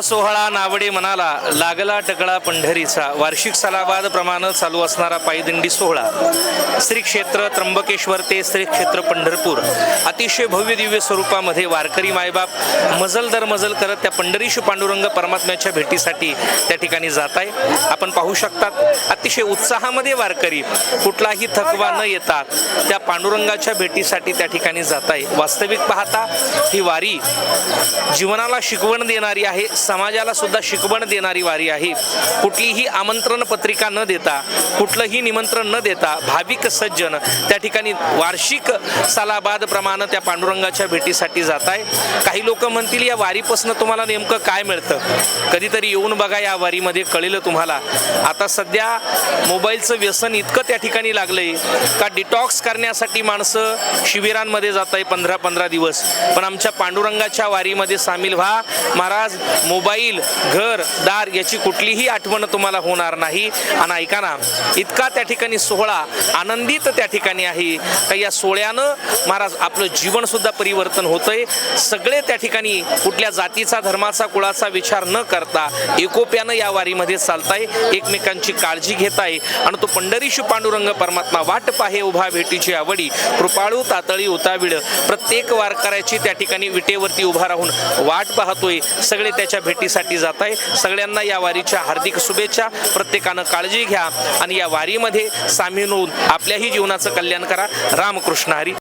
सोहळा नावडे म्हणाला लागला टकळा पंढरीचा. वार्षिक सलाबाद प्रमाणे चालू असणारा पायदिंडी सोहळा. श्री क्षेत्र त्र्यंबकेश्वर ते श्री क्षेत्र पंढरपूर. अतिशय भव्य दिव्य स्वरूपामध्ये वारकरी मायबाप मजल दर मजल करत त्या पंढरीशी पांडुरंग परमात्म्याच्या भेटीसाठी त्या ठिकाणी जात आहे आपण पाहू शकतात अतिशय उत्साहामध्ये वारकरी कुठलाही थकवा न येतात त्या पांडुरंगाच्या भेटीसाठी त्या ठिकाणी जात आहे वास्तविक पाहता ही वारी जीवनाला शिकवण देणारी आहे. समाजाला सुद्धा शिकवण देणारी वारी आहे. कुठलीही आमंत्रण पत्रिका न देता कुठलंही निमंत्रण न देता भाविक सज्जन त्या ठिकाणी वार्षिक सालाबाद प्रमाण त्या पांडुरंगाच्या भेटीसाठी जात आहे काही लोक म्हणतील या वारीपासून तुम्हाला नेमकं काय मिळतं? कधीतरी येऊन बघा या वारीमध्ये कळेल तुम्हाला. आता सध्या मोबाईलचं व्यसन इतकं त्या ठिकाणी लागलंय का डिटॉक्स करण्यासाठी माणसं शिबिरांमध्ये जात आहे पंधरा पंधरा दिवस. पण आमच्या पांडुरंगाच्या वारीमध्ये सामील व्हा. महाराज मोबाईल घर दार याची कुठलीही आठवण तुम्हाला होणार नाही. आणि ऐका ना इतका त्या ठिकाणी सोहळा आनंदित त्या ठिकाणी आहे. का या सोहळ्यानं महाराज आपलं जीवनसुद्धा परिवर्तन होतंय. सगळे त्या ठिकाणी कुठल्या जातीचा धर्माचा कुळाचा विचार न करता एकोप्यानं या वारीमध्ये चालताय. एकमेकांची काळजी घेताय. आणि तो पंढरीशी पांडुरंग परमात्मा वाट पाहे उभा भेटीची आवडी कृपाळू तातळी उताविड प्रत्येक वारकऱ्याची त्या ठिकाणी विटेवरती उभा राहून वाट पाहतोय. सगळे त्याच्या भेटीसाठी जात आहे सगळ्यांना या वारीच्या हार्दिक शुभेच्छा. प्रत्येकानं काळजी घ्या आणि या वारीमध्ये सामील होऊन आपल्याही जीवनाचं कल्याण करा. रामकृष्ण हरी.